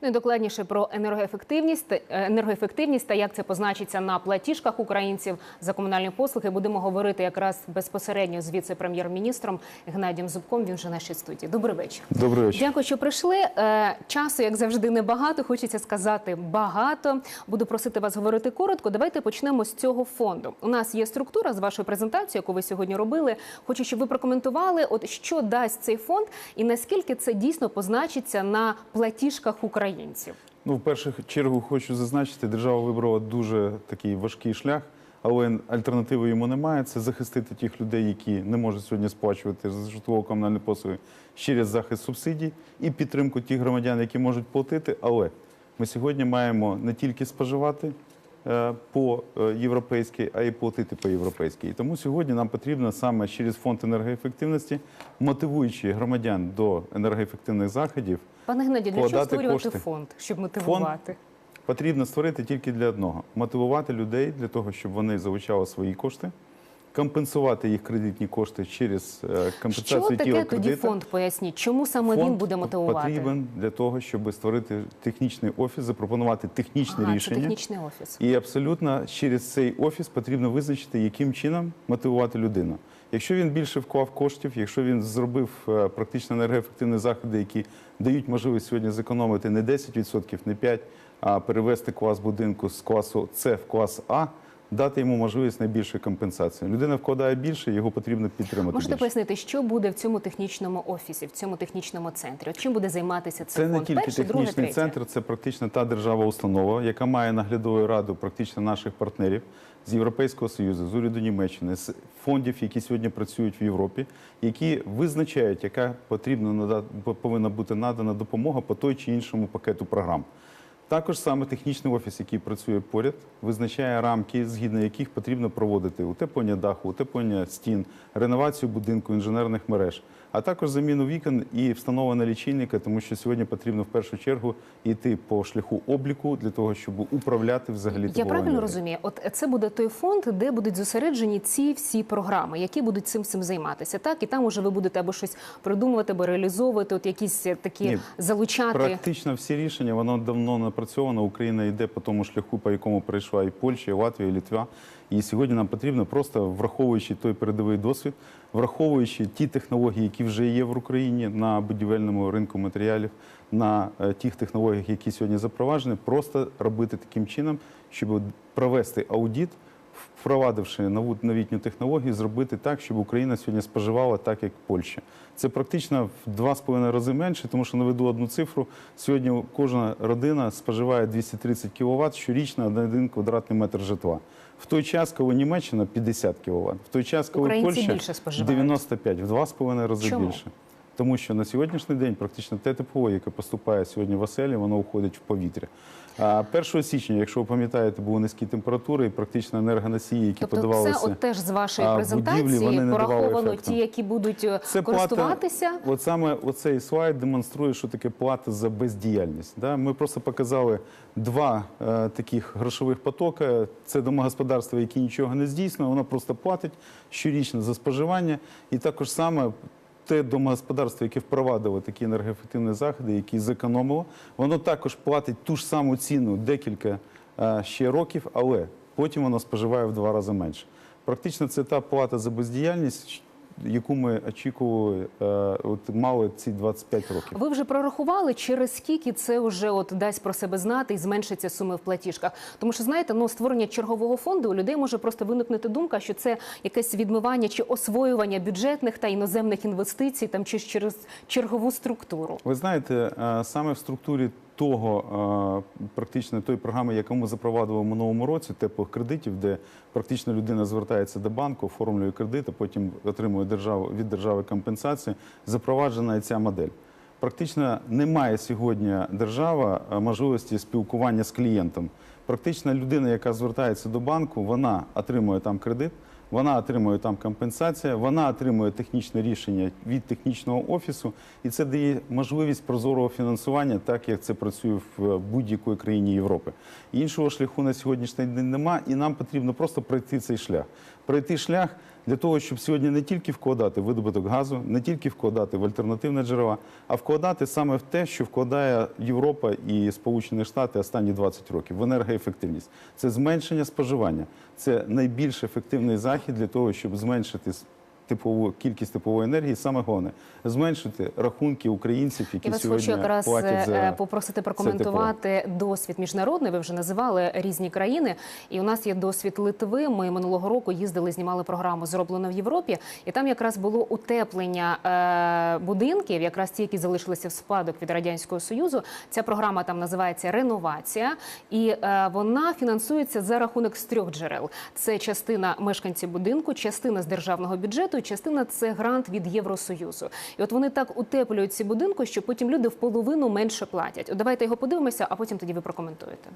Ну і докладніше про енергоефективність, е, енергоефективність та як це позначиться на платіжках українців за комунальні послуги. Будемо говорити якраз безпосередньо з віце-прем'єр-міністром Геннадієм Зубком. Він вже в нашій студії. Добрий вечір. Добрий вечір. Дякую, що прийшли. Е, Часу, як завжди, небагато. Хочеться сказати багато. Буду просити вас говорити коротко. Давайте почнемо з цього фонду. У нас є структура з вашою презентацією, яку ви сьогодні робили. Хочу, щоб ви прокоментували, от що дасть цей фонд і наскільки це дійсно позначиться на платіжках українців. Ну, в першу чергу хочу зазначити, держава вибрала дуже такий важкий шлях, але альтернативи йому немає. Це захистити тих людей, які не можуть сьогодні сплачувати за житлово-комунальні послуги через захист субсидій і підтримку тих громадян, які можуть платити. Але ми сьогодні маємо не тільки споживати по е, європейськи, а й платити по європейській. І тому сьогодні нам потрібно саме через фонд енергоефективності, мотивуючи громадян до енергоефективних заходів. Пане Геннадію, для чого створювати кошти. фонд, щоб мотивувати? потрібно створити тільки для одного: мотивувати людей для того, щоб вони залучали свої кошти, компенсувати їх кредитні кошти через е, Що таке тіла тоді фонд? Поясніть, чому саме він буде мотивувати? потрібен для того, щоб створити технічний офіс, запропонувати технічне Ага, це технічний офіс. І абсолютно через цей офіс потрібно визначити, яким чином мотивувати людину. Якщо він більше вклав коштів, якщо він зробив е, практично енергоефективні заходи, які дають можливість сьогодні зекономити не 10%, не 5%, а перевести клас будинку з класу С в клас А, дати йому можливість найбільшої компенсації. Людина вкладає більше, його потрібно підтримати. Можете більше. пояснити, що буде в цьому технічному офісі, в цьому технічному центрі? От чим буде займатися цей Це не тільки Перший, технічний центр, це практично та держава установа, яка має наглядову раду практично наших партнерів з Європейського Союзу, з уряду Німеччини, з фондів, які сьогодні працюють в Європі, які визначають, яка потрібна повинна бути надана допомога по той чи іншому пакету програм. Також саме технічний офіс, який працює поряд, визначає рамки, згідно яких потрібно проводити утеплення даху, утеплення стін, реновацію будинку, інженерних мереж, а також заміну вікон і встановлення лічильника, тому що сьогодні потрібно в першу чергу йти по шляху обліку для того, щоб управляти взагалі Я правильно розумію? От це буде той фонд, де будуть зосереджені ці всі програми, які будуть цим всім займатися. Так і там уже ви будете або щось придумувати, або реалізовувати, от якісь такі Ні, залучати. Практично всі рішення воно давно напрацьовано. Україна йде по тому шляху, по якому прийшла і Польща, і Латвія, і Літва. І сьогодні нам потрібно просто враховуючи той передовий досвід, враховуючи ті технології, які вже є в Україні на будівельному ринку матеріалів, на е, тих технологіях, які сьогодні запроваджені, просто робити таким чином, щоб провести аудіт. Впровадивши нову новітню технологію, зробити так, щоб Україна сьогодні споживала так, як Польща. Це практично в два з половиною рази менше, тому що наведу одну цифру. Сьогодні кожна родина споживає 230 кВт щорічно на один квадратний метр житла. В той час, коли Німеччина 50 кВт, в той час, коли Українці Польща більше споживають. 95, в два з половиною рази Чому? більше. Тому що на сьогоднішній день практично те тепло, яке поступає сьогодні в оселі, воно уходить в повітря. А 1 січня, якщо ви пам'ятаєте, були низькі температури і практично енергоносії, які Тобто, подавалися. це от теж з вашої а, будівлі, презентації вони не пораховано ті, які будуть е, Це користуватися. плата, от саме оцей слайд демонструє, що таке плата за бездіяльність. Да? Ми просто показали два е, таких грошових потоки. Це домогосподарство, яке нічого не здійснює, воно просто платить щорічно за споживання. І також саме те домогосподарство, яке впровадило такі енергоефективні заходи, які зекономило, воно також платить ту ж саму ціну декілька е, ще років, але потім воно споживає в два рази менше. Практично це та плата за бездіяльність, яку ми очікували, е, от мали ці 25 років. Ви вже прорахували, через скільки це вже от дасть про себе знати і зменшиться суми в платіжках. Тому що знаєте, ну створення чергового фонду у людей може просто виникнути думка, що це якесь відмивання чи освоювання бюджетних та іноземних інвестицій, там чи через чергову структуру. Ви знаєте, е, саме в структурі того практично тої програми, яку ми запровадили в минулому році, теплих кредитів, де практично людина звертається до банку, оформлює кредит, а потім отримує від держави компенсацію, запроваджена і ця модель. Практично немає сьогодні держава можливості спілкування з клієнтом. Практично людина, яка звертається до банку, вона отримує там кредит. Вона отримує там компенсацію, вона отримує технічне рішення від технічного офісу, і це дає можливість прозорого фінансування, так як це працює в будь-якій країні Європи. Іншого шляху на сьогоднішній день нема, і нам потрібно просто пройти цей шлях. Пройти шлях для того, щоб сьогодні не тільки вкладати видобуток газу, не тільки вкладати в альтернативне джерела, а вкладати саме в те, що вкладає Європа і Сполучені Штати останні 20 років в енергоефективність. Це зменшення споживання. Це найбільш ефективний захід для того, щоб зменшити типову кількість теплової енергії. Саме головне зменшити рахунки українців, які Я вас сьогодні хочу якраз платять за е, попросити прокоментувати досвід міжнародний. Ви вже називали різні країни, і у нас є досвід Литви. Ми минулого року їздили, знімали програму зроблено в Європі, і там якраз було утеплення е, будинків, якраз ті, які залишилися в спадок від радянського союзу. Ця програма там називається реновація, і е, вона фінансується за рахунок з трьох джерел. Це частина мешканців будинку, частина з державного бюджету, і частина це грант від Євросоюзу. І от вони так утеплюють ці будинки, що потім люди в половину менше платять. От давайте його подивимося, а потім тоді ви прокоментуєте.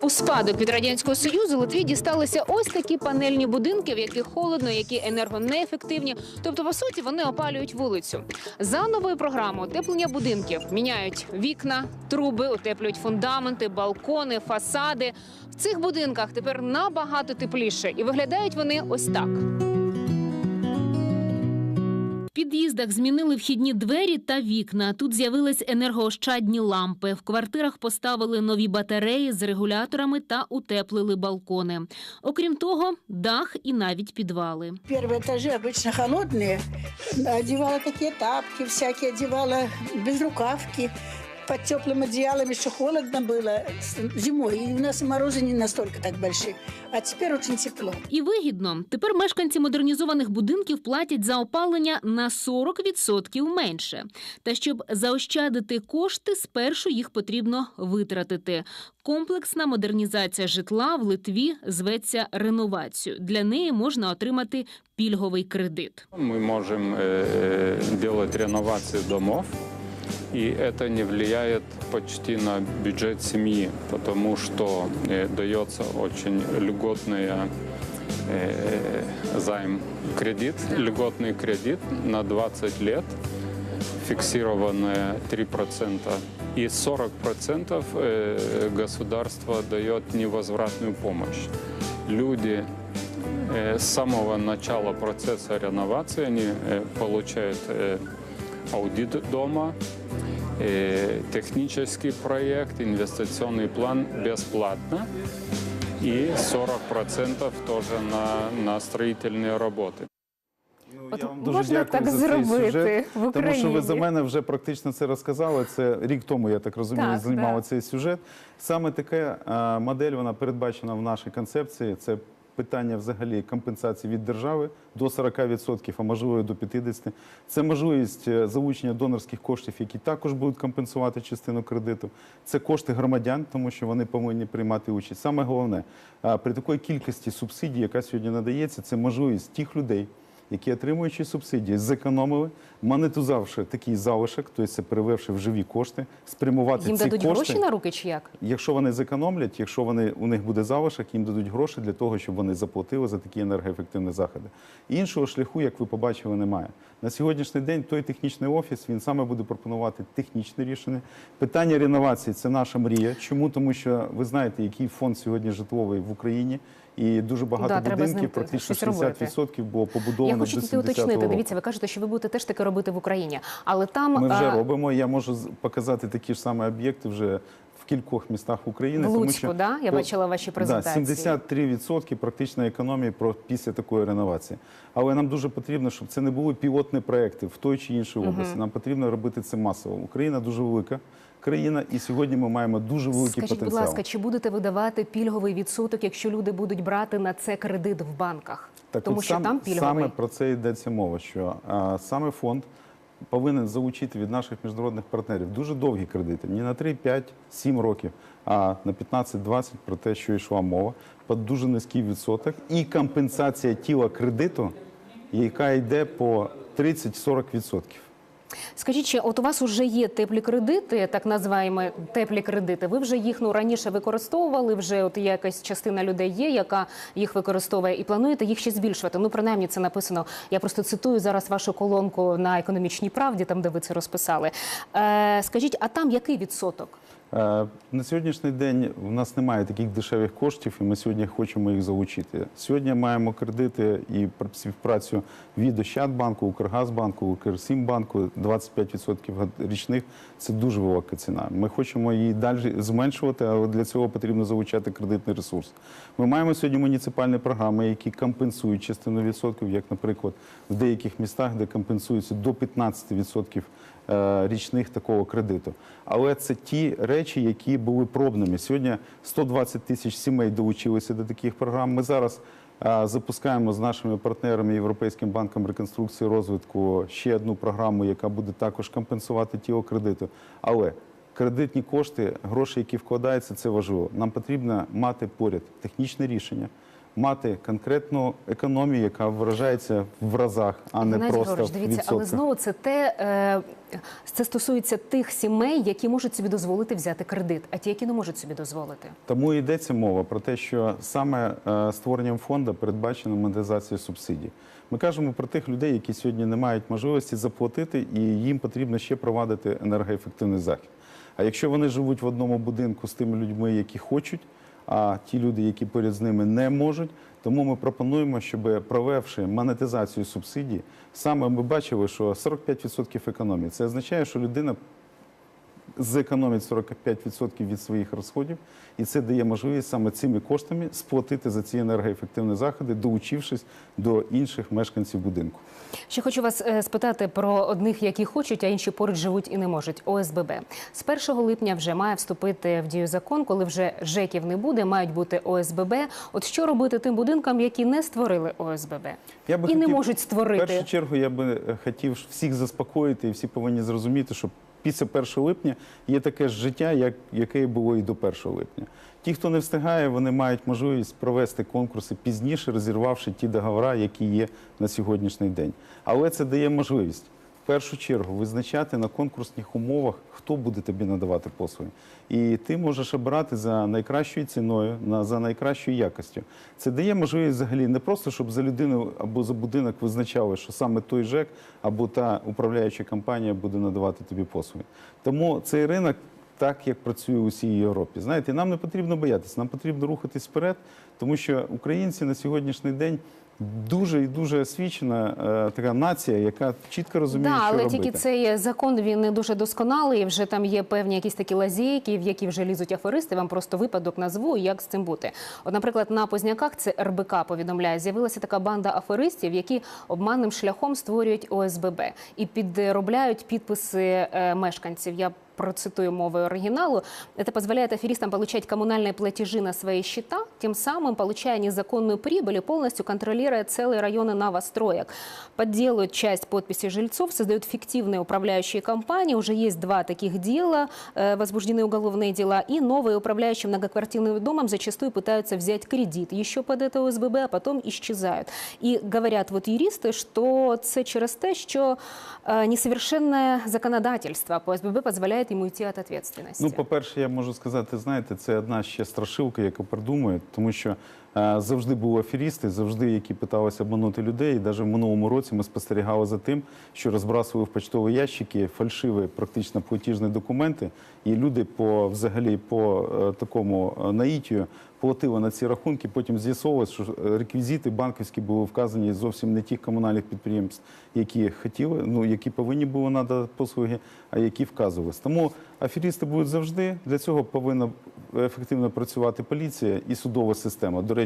У спадок від радянського союзу Литві дісталися ось такі панельні будинки, в яких холодно, які енергонеефективні. Тобто, по суті, вони опалюють вулицю. За новою програмою утеплення будинків міняють вікна, труби, утеплюють фундаменти, балкони, фасади. В цих будинках тепер набагато тепліше, і виглядають вони ось так В під'їздах змінили вхідні двері та вікна. Тут з'явились енергоощадні лампи. В квартирах поставили нові батареї з регуляторами та утеплили балкони. Окрім того, дах і навіть підвали. Первые этажи обычно холодные. Одевала такие тапки всякие, одевала безрукавки под теплым одеялом, еще холодно было с- зимой. И у нас и морозы не настолько так большие. А теперь очень тепло. І вигідно. Тепер мешканці модернізованих будинків платять за опалення на 40% менше. Та щоб заощадити кошти, спершу їх потрібно витратити. Комплексна модернізація житла в Литві зветься реновацію. Для неї можна отримати пільговий кредит. Мы можем э, делать реновации домов, И это не влияет почти на бюджет семьи, потому что э, дается очень льготный э, займ, кредит, льготный кредит на 20 лет, фиксированное 3%. И 40% э, государство дает невозвратную помощь. Люди Э, С самого начала процесса реновации они э, получают э, аудит дома, э, технический проект, инвестиционный план бесплатно и 40% тоже на, на строительные работы. От Я вам дуже можна дякую так за цей зробити сюжет, в Тому що ви Україні? за мене вже практично це розказали. Це рік тому, я так розумію, Так, знімали так. цей сюжет. Саме така е, модель вона передбачена в нашій концепції. Це питання взагалі компенсації від держави до 40%, а можливо до 50%. Це можливість е, залучення донорських коштів, які також будуть компенсувати частину кредиту. Це кошти громадян, тому що вони повинні приймати участь. Саме головне, при такій кількості субсидій, яка сьогодні надається, це можливість тих людей які отримуючи субсидії, зекономили, монетизувавши такий залишок, тобто це перевевши в живі кошти, спрямувати Їм ці дадуть кошти. гроші на руки чи як? Якщо вони зекономлять, якщо вони у них буде залишок, їм дадуть гроші для того, щоб вони заплатили за такі енергоефективні заходи. Іншого шляху, як ви побачили, немає. На сьогоднішній день той технічний офіс він саме буде пропонувати технічне рішення. Питання реновації це наша мрія. Чому? Тому що ви знаєте, який фонд сьогодні житловий в Україні, і дуже багато Да, будинків, практично щось 60% було побудовано Я хочу тільки уточнити. Дивіться, ви кажете, що ви будете теж таке робити в Україні, але там Ми вже а, робимо. Я можу показати такі ж самі об'єкти вже в кількох містах України. в тому що да? Я бачила ваші презентації. Да, 73% практичної економії після такої реновації. Але нам дуже потрібно, щоб це не були пілотні проекти в той чи іншій області. Нам потрібно робити це масово. Україна дуже велика країна, і сьогодні ми маємо дуже великий Скажіть, потенціал. будь ласка, чи будете видавати пільговий відсоток, якщо люди будуть брати на це кредит в банках? Так Тому от що сам, там пільговий. саме про це йдеться мова, що а, саме фонд повинен залучити від наших міжнародних партнерів дуже довгі кредити, не на 3, 5, 7 років, а на 15-20, про те, що йшла мова, під дуже низький відсоток, і компенсація тіла кредиту, яка йде по 30-40%. Скажіть, чи от у вас вже є теплі кредити, так називаємо теплі кредити. Ви вже їх ну раніше використовували. Вже от якась частина людей є, яка їх використовує, і плануєте їх ще збільшувати. Ну принаймні це написано. Я просто цитую зараз вашу колонку на економічній правді, там де ви це розписали. Е, скажіть, а там який відсоток? Е, На сьогоднішній день в нас немає таких дешевих коштів, і ми сьогодні хочемо їх залучити. Сьогодні маємо кредити і пр- співпрацю від Ощадбанку, Укргазбанку, Укрсімбанку 25% річних. Це дуже велика ціна. Ми хочемо її далі зменшувати, але для цього потрібно залучати кредитний ресурс. Ми маємо сьогодні муніципальні програми, які компенсують частину відсотків, як, наприклад, в деяких містах, де компенсується до 15% е, річних такого кредиту. Але це ті речі, які були пробними. Сьогодні 120 тисяч сімей долучилися до таких програм. Ми зараз е, запускаємо з нашими партнерами Європейським банком реконструкції і розвитку ще одну програму, яка буде також компенсувати тіло кредиту. Але кредитні кошти, гроші, які вкладаються, це важливо. Нам потрібно мати поряд технічне рішення. Мати конкретну економію, яка виражається в разах, а не Геннадій просто Григорович, в дивіться, але знову це те, е, це стосується тих сімей, які можуть собі дозволити взяти кредит, а ті, які не можуть собі дозволити. Тому і йдеться мова про те, що саме е, створенням фонду передбачена монетизація субсидій. Ми кажемо про тих людей, які сьогодні не мають можливості заплатити, і їм потрібно ще провадити енергоефективний захід. А якщо вони живуть в одному будинку з тими людьми, які хочуть, а ті люди, які поряд з ними не можуть, тому ми пропонуємо, щоб провевши монетизацію субсидій, саме ми бачили, що 45% економії. Це означає, що людина зекономить 45% від своїх розходів, і це дає можливість саме цими коштами сплатити за ці енергоефективні заходи, долучившись до інших мешканців будинку. Ще хочу вас е, спитати про одних, які хочуть, а інші поруч живуть і не можуть. ОСББ з 1 липня вже має вступити в дію закон, коли вже ЖЕКів не буде, мають бути ОСББ. От що робити тим будинкам, які не створили ОСББ Я би і не хотів- можуть В першу чергу я би е, хотів всіх заспокоїти, і всі повинні зрозуміти, що після 1 липня є таке ж життя, як яке було і до 1 липня. Ті, хто не встигає, вони мають можливість провести конкурси пізніше, розірвавши ті договори, які є на сьогоднішній день. Але це дає можливість першу чергу визначати на конкурсних умовах, хто буде тобі надавати послуги. І ти можеш обирати за найкращою ціною, за найкращою якостю. Це дає можливість взагалі не просто, щоб за людину або за будинок визначали, що саме той ЖЕК або та управляюча компанія буде надавати тобі послуги. Тому цей ринок. Так як працює у всій Європі, знаєте, нам не потрібно боятися, нам потрібно рухатись вперед, тому що українці на сьогоднішній день дуже і дуже освічена е, така нація, яка чітко розуміє, Да, що але робити. тільки цей закон він не дуже досконалий. Вже там є певні якісь такі лазейки, в які вже лізуть аферисти. Вам просто випадок назву, як з цим бути. От, наприклад, на Позняках це РБК повідомляє, з'явилася така банда аферистів, які обманним шляхом створюють ОСББ і підробляють підписи е, мешканців. Я процитую мовой оригиналу, это позволяет аферистам получать коммунальные платежи на свои счета, тем самым получая незаконную прибыль и полностью контролируя целые районы новостроек. Подделывают часть подписей жильцов, создают фиктивные управляющие компании. Уже есть два таких дела, э, возбуждены уголовные дела. И новые управляющие многоквартирным домом зачастую пытаются взять кредит еще под это ОСББ, а потом исчезают. И говорят вот юристы, что це через те, що е, несовершенне законодательство по ОСББ позволяет ему уйти от ответственности. Ну, по-перше, я можу сказати, знаєте, це одна ще страшилка, яку придумують, тому що завжди були аферісти, завжди, які питалися обманути людей. І навіть в минулому році ми спостерігали за тим, що розбрасували в почтові ящики фальшиві, практично платіжні документи, і люди по взагалі по е, такому е, наїтію платили на ці рахунки. Потім з'ясовувалось, що е, реквізити банківські були вказані зовсім не тих комунальних підприємств, які хотіли, ну які повинні були надати послуги, а які вказувались. Тому аферісти будуть завжди. Для цього повинна ефективно працювати поліція і судова система. До речі,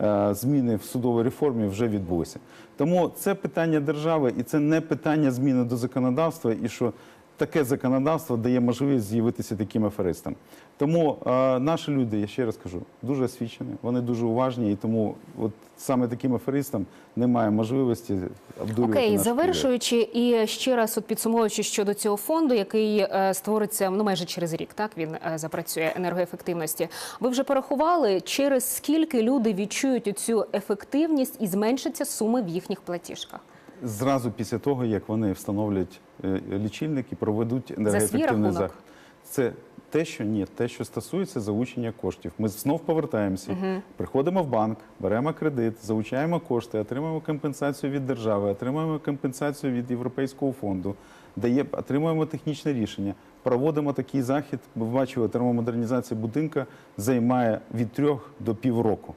е, зміни в судовій реформі вже відбулися. Тому це питання держави, і це не питання зміни до законодавства, і що таке законодавство дає можливість з'явитися таким аферистам. Тому е, наші люди, я ще раз кажу, дуже освічені, вони дуже уважні, і тому от саме таким аферистам немає можливості обдурювати Окей, людей. завершуючи і ще раз, от підсумовуючи щодо цього фонду, який е, створиться ну майже через рік, так він е, запрацює енергоефективності. Ви вже порахували, через скільки люди відчують цю ефективність і зменшаться суми в їхніх платіжках? Зразу після того, як вони встановлять е, лічильник і проведуть енергоефективний захід. Це те, що ні, те, що стосується залучення коштів. Ми знов повертаємося, приходимо в банк, беремо кредит, залучаємо кошти, отримуємо компенсацію від держави, отримуємо компенсацію від Європейського фонду, дає, отримуємо технічне рішення. проводимо такий захід. Ви бачили, термомодернізація будинка займає від трьох до півроку.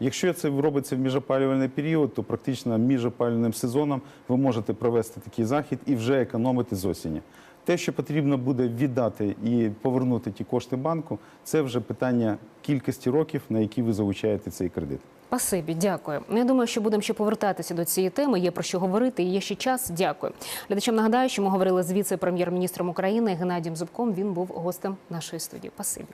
Якщо це робиться в міжопалювальний період, то практично між опалювальним сезоном ви можете провести такий захід і вже економити з осені. Те, що потрібно буде віддати і повернути ті кошти банку, це вже питання кількості років, на які ви залучаєте цей кредит. Спасибі, дякую. Я думаю, що будемо ще повертатися до цієї теми. Є про що говорити. і Є ще час. Дякую. Глядачам нагадаю, що ми говорили з віце-прем'єр-міністром України Геннадієм Зубком. Він був гостем нашої студії. Спасибі.